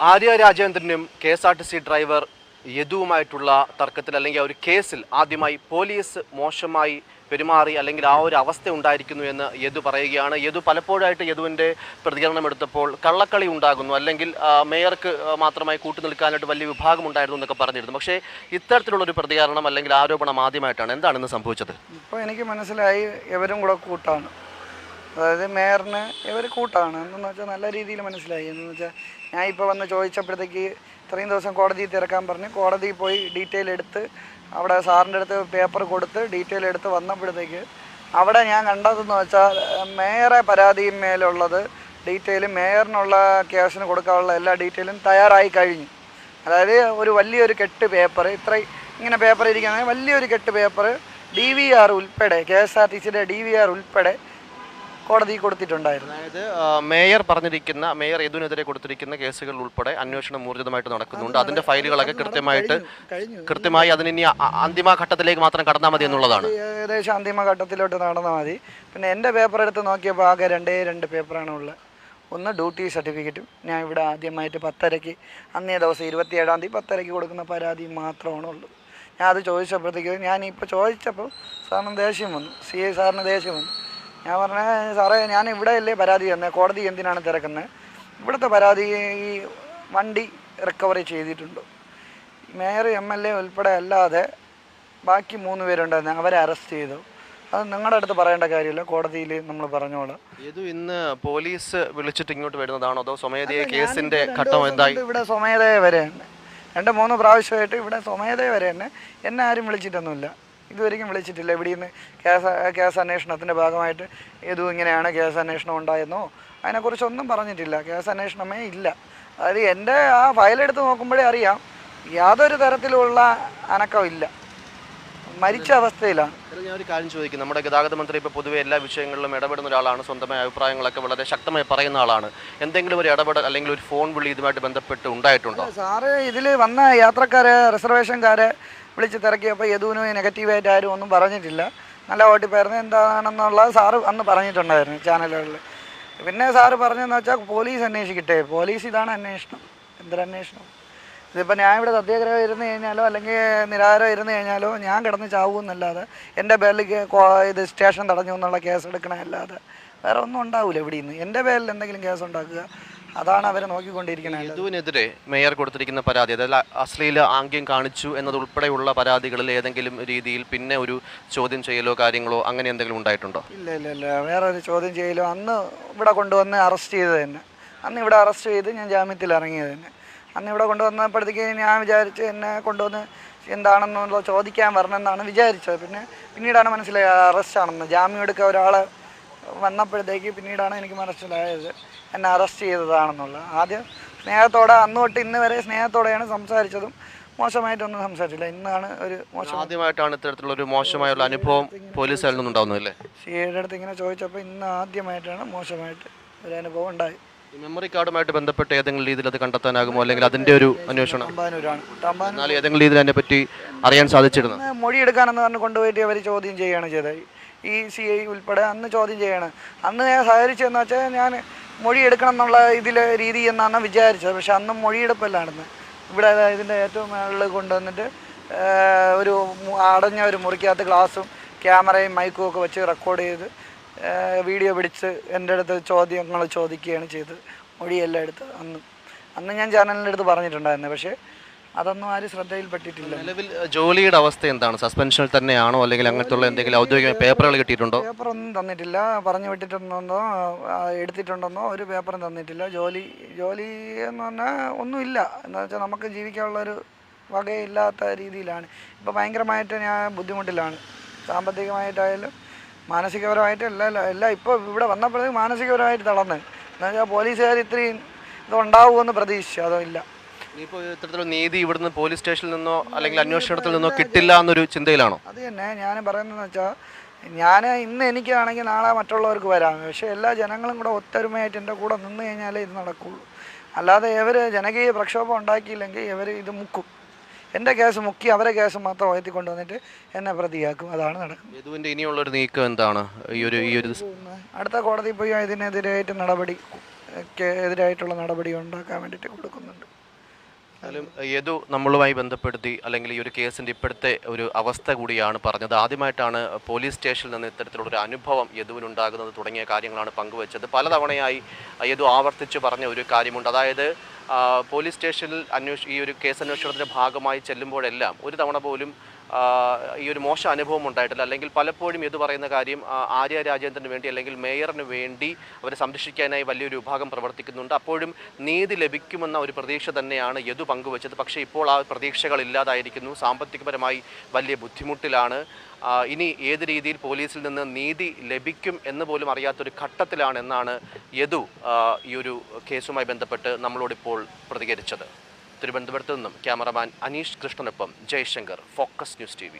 Arya രാജേന്ദ്രനും K S R T C driver യദുവുമായിട്ടുള്ള തർക്കത്തിൽ അല്ലെങ്കിൽ ആ ഒരു കേസിൽ ആദ്യമായി പോലീസ് മോശമായി പെരുമാറി അല്ലെങ്കിൽ ആ ഒരു അവസ്ഥ ഉണ്ടായിരിക്കുന്നു എന്ന് യദു പറയുകയാണ്. യദു പലപ്പോഴായിട്ട് യദുവിന്റെ പ്രതികരണം എടുത്തപ്പോൾ കള്ളക്കളി ഉണ്ടാകുന്നു. അല്ലെങ്കിൽ മേയർക്ക് മാത്രമായി കൂട്ടു നിൽക്കാനായിട്ട് വലിയ വിഭാഗം ഉണ്ടായിരുന്നു എന്നൊക്കെ പറഞ്ഞിരുന്നു. പക്ഷേ ഇത്തരത്തിലുള്ള ഒരു പ്രതികരണം അല്ലെങ്കിൽ ആരോപണം ആദ്യമായിട്ടാണ്. എന്താണ് ഇന്ന് സംഭവിച്ചത്? ഇപ്പോൾ എനിക്ക് മനസ്സിലായി എവരും കൂടെ കൂട്ടാണ്. അതായത് മേയറിന് ഇവർ കൂട്ടാണ്. എന്തെന്ന് വെച്ചാൽ നല്ല രീതിയിൽ മനസ്സിലായി. എന്ന് വെച്ചാൽ ഞാൻ ഇപ്പോൾ വന്ന് ചോദിച്ചപ്പോഴത്തേക്ക് ഇത്രയും ദിവസം കോടതിയിൽ തിരക്കാൻ പറഞ്ഞ് കോടതിയിൽ പോയി ഡീറ്റെയിൽ എടുത്ത് അവിടെ സാറിന്റെ അടുത്ത് പേപ്പർ കൊടുത്ത് ഡീറ്റെയിൽ എടുത്ത് വന്നപ്പോഴത്തേക്ക് അവിടെ ഞാൻ കണ്ടതെന്ന് വെച്ചാൽ മേയറെ പരാതിയും മേലുള്ളത് ഡീറ്റെയിൽ മേയറിനുള്ള കേസിന് കൊടുക്കാനുള്ള എല്ലാ ഡീറ്റെയിലും തയ്യാറായി കഴിഞ്ഞു. അതായത് ഒരു വലിയൊരു കെട്ട് പേപ്പർ ഇത്ര ഇങ്ങനെ പേപ്പർ ഇരിക്കുന്നത് വലിയൊരു കെട്ട് പേപ്പർ ഡി വി ആർ ഉൾപ്പെടെ കെ എസ് ആർ ടി സിയുടെ ഡി വി ആർ ഉൾപ്പെടെ കോടതി കൊടുത്തിട്ടുണ്ടായിരുന്നു. അതായത് മേയർ പറഞ്ഞിരിക്കുന്ന മേയർ യദുവിനെതിരെ കൊടുത്തിരിക്കുന്ന കേസുകൾ ഉൾപ്പെടെ അന്വേഷണം ഊർജിതമായിട്ട് നടക്കുന്നുണ്ട്. അതിന്റെ ഫയലുകളൊക്കെ കൃത്യമായിട്ട് കൃത്യമായി അതിന് ഇനി അന്തിമ ഘട്ടത്തിലേക്ക് മാത്രം കടന്നാൽ മതി എന്നുള്ളതാണ്. ഏകദേശം അന്തിമ ഘട്ടത്തിലോട്ട് നടന്നാൽ മതി. പിന്നെ എന്റെ പേപ്പർ എടുത്ത് നോക്കിയപ്പോൾ ആകെ രണ്ടേ രണ്ട് പേപ്പറാണ് ഉള്ളത്. ഒന്ന് ഡ്യൂട്ടി സർട്ടിഫിക്കറ്റും ഞാൻ ഇവിടെ ആദ്യമായിട്ട് പത്തരയ്ക്ക് അന്നേ ദിവസം ഇരുപത്തിയേഴാം തീയതി പത്തരയ്ക്ക് കൊടുക്കുന്ന പരാതി മാത്രമാണ് ഉള്ളത്. ഞാൻ അത് ചോദിച്ചപ്പോഴത്തേക്ക് ഞാൻ ഇപ്പോൾ ചോദിച്ചപ്പോൾ സാറിന് ദേഷ്യം വന്നു. സി ഐ സാറിന് ദേഷ്യം വന്നു. ഞാൻ പറഞ്ഞ സാറേ ഞാൻ ഇവിടെ അല്ലേ പരാതി തന്നെ. കോടതി എന്തിനാണ് തിരക്കുന്നത് ഇവിടുത്തെ പരാതി ഈ വണ്ടി റിക്കവറി ചെയ്തിട്ടുണ്ട്. മേയർ എം എൽ എ ഉൾപ്പെടെ അല്ലാതെ ബാക്കി മൂന്ന് പേരുണ്ടായിരുന്നു. അവരെ അറസ്റ്റ് ചെയ്തു. അത് നിങ്ങളുടെ അടുത്ത് പറയേണ്ട കാര്യമില്ല. കോടതിയിൽ നമ്മൾ പറഞ്ഞോളാം. ഇത് ഇന്ന് പോലീസ് വിളിച്ചിട്ട് ഇങ്ങോട്ട് വരുന്നതാണോ? അതോ സ്വമേധയെ കേസിന്റെ ഘട്ടം എന്തായി? ഇവിടെ സ്വമേധയെ വരെ തന്നെ രണ്ട് മൂന്ന് പ്രാവശ്യമായിട്ട് ഇവിടെ സ്വമേധയെ വരെ തന്നെ എന്നെ ആരും വിളിച്ചിട്ടൊന്നുമില്ല. ഇതുവരെയും വിളിച്ചിട്ടില്ല. ഇവിടെ നിന്ന് കേസ് കേസ് അന്വേഷണത്തിന്റെ ഭാഗമായിട്ട് ഇതും ഇങ്ങനെയാണ് കേസ് അന്വേഷണം ഉണ്ടായെന്നോ അതിനെക്കുറിച്ചൊന്നും പറഞ്ഞിട്ടില്ല. കേസ് അന്വേഷണമേ ഇല്ല. അതായത് എന്റെ ആ ഫയലെടുത്ത് നോക്കുമ്പോഴേ അറിയാം. യാതൊരു തരത്തിലുള്ള അനക്കം ഇല്ല. മരിച്ച അവസ്ഥയിലാണ്. ഞാൻ ഒരു കാര്യം ചോദിക്കും. നമ്മുടെ ഗതാഗത മന്ത്രി ഇപ്പോൾ പൊതുവെ എല്ലാ വിഷയങ്ങളിലും ഇടപെടുന്ന ഒരാളാണ്. സ്വന്തമായ അഭിപ്രായങ്ങളൊക്കെ വളരെ ശക്തമായി പറയുന്ന ആളാണ്. എന്തെങ്കിലും ഒരു ഇടപെടൽ അല്ലെങ്കിൽ ഒരു ഫോൺ വിളി ഇതുമായിട്ട് ബന്ധപ്പെട്ട് ഉണ്ടായിട്ടുണ്ടോ? സാറ് ഇതിൽ വന്ന യാത്രക്കാരെ റിസർവേഷൻകാരെ വിളിച്ച് തിരക്കിയപ്പോൾ യദുവിന് നെഗറ്റീവായിട്ട് ആരും ഒന്നും പറഞ്ഞിട്ടില്ല. നല്ല ഓട്ടിപ്പായിരുന്നു. എന്താണെന്നുള്ളത് സാറ് അന്ന് പറഞ്ഞിട്ടുണ്ടായിരുന്നു ചാനലുകളിൽ പിന്നെ സാറ് പറഞ്ഞതെന്ന് വെച്ചാൽ പോലീസ് അന്വേഷിക്കട്ടെ. പോലീസ് ഇതാണ് അന്വേഷണം. എന്തൊരന്വേഷണം ഇതിപ്പോൾ ഞാൻ ഇവിടെ സത്യാഗ്രഹം ഇരുന്ന് കഴിഞ്ഞാലോ അല്ലെങ്കിൽ നിരാഹാരം ഇരുന്ന് കഴിഞ്ഞാലോ ഞാൻ കിടന്ന് ചാവുമെന്നല്ലാതെ എന്റെ പേരിൽ ഇത് സ്റ്റേഷൻ തടഞ്ഞു എന്നുള്ള കേസ് എടുക്കണമല്ലാതെ വേറെ ഒന്നും ഉണ്ടാവില്ല ഇവിടെ നിന്ന് എന്റെ പേരിൽ എന്തെങ്കിലും കേസ് ഉണ്ടാക്കുക. അതാണ് അവർ നോക്കിക്കൊണ്ടിരിക്കുന്നത്. യദുവിനെതിരെ മേയർ കൊടുത്തിരിക്കുന്ന പരാതി അതായത് അശ്ലീല ആംഗ്യം കാണിച്ചു എന്നതുൾപ്പെടെയുള്ള പരാതികളിൽ ഏതെങ്കിലും രീതിയിൽ പിന്നെ ഒരു ചോദ്യം ചെയ്യലോ കാര്യങ്ങളോ അങ്ങനെ എന്തെങ്കിലും ഉണ്ടായിട്ടുണ്ടോ? ഇല്ല ഇല്ല ഇല്ല. വേറെ ഒരു ചോദ്യം ചെയ്യലോ? അന്ന് ഇവിടെ കൊണ്ടുവന്ന് അറസ്റ്റ് ചെയ്തത് തന്നെ. അന്ന് ഇവിടെ അറസ്റ്റ് ചെയ്ത് ഞാൻ ജാമ്യത്തിൽ ഇറങ്ങിയത് തന്നെ. അന്ന് ഇവിടെ കൊണ്ടുവന്നപ്പോഴത്തേക്ക് ഞാൻ വിചാരിച്ച് എന്നെ കൊണ്ടുവന്ന് എന്താണെന്നുള്ള ചോദിക്കാൻ വരണമെന്നാണ് വിചാരിച്ചത്. പിന്നെ പിന്നീടാണ് മനസ്സിലായത് അറസ്റ്റാണെന്ന്. ജാമ്യം എടുക്കുക ഒരാൾ വന്നപ്പോഴത്തേക്ക് പിന്നീടാണ് എനിക്ക് മനസ്സിലായത്. എന്നെ അറസ്റ്റ് ചെയ്തതാണെന്നുള്ളത്. ആദ്യം സ്നേഹത്തോടെ അന്ന് തൊട്ട് ഇന്ന് വരെ സ്നേഹത്തോടെയാണ് സംസാരിച്ചതും മോശമായിട്ടൊന്നും സംസാരിച്ചില്ല ഇന്നാണ് ഒരു മോശം ആദ്യമായിട്ടാണ് ഇത്തരത്തിലുള്ള ഒരു മോശമായുള്ള അനുഭവം പോലീസ് നിന്നുണ്ടാവുന്നത് അല്ലേ? സിയുടെ അടുത്ത് ഇങ്ങനെ ചോദിച്ചപ്പോൾ ഇന്ന് ആദ്യമായിട്ടാണ് മോശമായിട്ട് ഒരു അനുഭവം ഉണ്ടായി മെമ്മറി കാർഡുമായിട്ട് ബന്ധപ്പെട്ട് ഏതെങ്കിലും രീതിയിൽ അത് കണ്ടെത്താനാകുമോ? അല്ലെങ്കിൽ അതിന്റെ ഒരു അന്വേഷണം? തമ്പാനൂരാണ്. തമ്പാനൂർ എന്നാൽ ഏതെങ്കിലും രീതിയിൽ അതിനെ പറ്റി അറിയാൻ സാധിച്ചിരുന്നു? അന്ന് മൊഴി എടുക്കാനെന്ന് പറഞ്ഞ് കൊണ്ടുപോയിട്ട് അവർ ചോദ്യം ചെയ്യുകയാണ് ചെയ്തത്. ഈ സി ഐ ഉൾപ്പെടെ അന്ന് ചോദ്യം ചെയ്യാണ്. അന്ന് ഞാൻ സഹകരിച്ചതെന്ന് വെച്ചാൽ ഞാൻ മൊഴി എടുക്കണം എന്നുള്ള ഇതിലെ രീതി എന്നാണ് വിചാരിച്ചത്. പക്ഷെ അന്ന് മൊഴിയെടുപ്പല്ലായിരുന്നു. ഇവിടെ ഇതിന്റെ ഏറ്റവും മുകളിൽ കൊണ്ടുവന്നിട്ട് ഒരു അടഞ്ഞ ഒരു മുറിക്കകത്ത് ഗ്ലാസും ക്യാമറയും മൈക്കും ഒക്കെ വെച്ച് റെക്കോർഡ് ചെയ്ത് വീഡിയോ പിടിച്ച് എന്റെ അടുത്ത് ചോദ്യങ്ങൾ ചോദിക്കുകയാണ് ചെയ്തത്. മൊഴിയെല്ലാം എടുത്ത് അന്ന്. അന്ന് ഞാൻ ചാനലിന്റെ അടുത്ത് പറഞ്ഞിട്ടുണ്ടായിരുന്നു. പക്ഷേ അതൊന്നും ആരും ശ്രദ്ധയിൽപ്പെട്ടിട്ടില്ല. നിലവിൽ ജോലിയുടെ അവസ്ഥ എന്താണ്? സസ്പെൻഷനിൽ തന്നെയാണോ? അല്ലെങ്കിൽ അങ്ങനത്തെ എന്തെങ്കിലും ഔദ്യോഗിക പേപ്പറുകൾ കിട്ടിയിട്ടുണ്ടോ? പേപ്പർ ഒന്നും തന്നിട്ടില്ല. പറഞ്ഞു വിട്ടിട്ടുണ്ടെന്നോ എടുത്തിട്ടുണ്ടെന്നോ ഒരു പേപ്പറും തന്നിട്ടില്ല. ജോലി ജോലി എന്ന് പറഞ്ഞാൽ ഒന്നുമില്ല. എന്ന് വെച്ചാൽ നമുക്ക് ജീവിക്കാനുള്ളൊരു വകയില്ലാത്ത രീതിയിലാണ്. ഇപ്പോൾ ഭയങ്കരമായിട്ട് ഞാൻ ബുദ്ധിമുട്ടിലാണ്. സാമ്പത്തികമായിട്ടായാലും മാനസികപരമായിട്ട് എല്ലാം എല്ലാം ഇപ്പോൾ ഇവിടെ വന്നപ്പോഴത്തേക്ക് മാനസികപരമായിട്ട് തളർന്ന്. എന്നുവെച്ചാൽ പോലീസുകാർ ഇത്രയും ഇതുണ്ടാവുമെന്ന് പ്രതീക്ഷിച്ചു. അതോ ഇല്ല. ഇനിയിപ്പോൾ ഇത്തരത്തിലുള്ള നീതി ഇവിടുന്ന് പോലീസ് സ്റ്റേഷനിൽ നിന്നോ അല്ലെങ്കിൽ അന്വേഷണത്തിൽ നിന്നോ കിട്ടില്ല എന്നൊരു ചിന്തയിലാണോ? അത് തന്നെ ഞാൻ പറയുന്നതെന്ന് വെച്ചാൽ ഞാൻ ഇന്ന് എനിക്കാണെങ്കിൽ നാളെ മറ്റുള്ളവർക്ക് വരാം. പക്ഷേ എല്ലാ ജനങ്ങളും കൂടെ ഒത്തൊരുമയായിട്ട് എന്റെ കൂടെ നിന്ന് കഴിഞ്ഞാലേ ഇത് നടക്കുള്ളൂ. അല്ലാതെ ഇവർ ജനകീയ പ്രക്ഷോഭം ഉണ്ടാക്കിയില്ലെങ്കിൽ ഇവർ ഇത് മുക്കും. എന്റെ കേസ് മുക്കി അവരെ കേസ് മാത്രം ഉയർത്തി കൊണ്ടുവന്നിട്ട് എന്നെ പ്രതിയാക്കും. അതാണ് നടക്കുന്നത്. യദുവിന്റെ ഇനിയുള്ള ഒരു നീക്കം എന്താണ്? ഈ ഒരു ഈ ഒരു അടുത്ത കോടതി പോയി ഇതിനെതിരായിട്ട് നടപടി എതിരായിട്ടുള്ള നടപടി ഉണ്ടാക്കാൻ വേണ്ടിയിട്ട് കൊടുക്കുന്നുണ്ട്. യദു നമ്മളുമായി ബന്ധപ്പെടുത്തി അല്ലെങ്കിൽ ഈ ഒരു കേസിന്റെ ഇപ്പോഴത്തെ ഒരു അവസ്ഥ കൂടിയാണ് പറഞ്ഞത്. ആദ്യമായിട്ടാണ് പോലീസ് സ്റ്റേഷനിൽ നിന്ന് ഇത്തരത്തിലുള്ള ഒരു അനുഭവം യദുവിനുണ്ടാകുന്നത് തുടങ്ങിയ കാര്യങ്ങളാണ് പങ്കുവച്ചത്. പലതവണയായി യദു ആവർത്തിച്ച് പറഞ്ഞ ഒരു കാര്യമുണ്ട്. അതായത് പോലീസ് സ്റ്റേഷനിൽ അന്വേഷ ഈ ഒരു കേസ് അന്വേഷണത്തിന്റെ ഭാഗമായി ചെല്ലുമ്പോഴെല്ലാം ഒരു തവണ പോലും ഈ ഒരു മോശം അനുഭവം ഉണ്ടായിട്ടില്ല. അല്ലെങ്കിൽ പലപ്പോഴും ഇത് പറയുന്ന കാര്യം ആര്യ രാജേന്ദ്രന് വേണ്ടി അല്ലെങ്കിൽ മേയറിന് വേണ്ടി അവരെ സംരക്ഷിക്കാനായി വലിയൊരു വിഭാഗം പ്രവർത്തിക്കുന്നുണ്ട്. അപ്പോഴും നീതി ലഭിക്കുമെന്ന ഒരു പ്രതീക്ഷ തന്നെയാണ് യദു പങ്കുവച്ചത്. പക്ഷേ ഇപ്പോൾ ആ പ്രതീക്ഷകൾ ഇല്ലാതായിരിക്കുന്നു. സാമ്പത്തികപരമായി വലിയ ബുദ്ധിമുട്ടിലാണ്. ഇനി ഏത് രീതിയിൽ പോലീസിൽ നിന്ന് നീതി ലഭിക്കും എന്ന് പോലും അറിയാത്തൊരു ഘട്ടത്തിലാണ് എന്നാണ് യദു ഈ ഒരു കേസുമായി ബന്ധപ്പെട്ട് നമ്മളോടിപ്പോൾ പ്രതികരിച്ചത്. തിരുവനന്തപുരത്ത് നിന്നും ക്യാമറമാൻ അനീഷ് കൃഷ്ണനൊപ്പം ജയശങ്കർ ഫോക്കസ് ന്യൂസ് ടി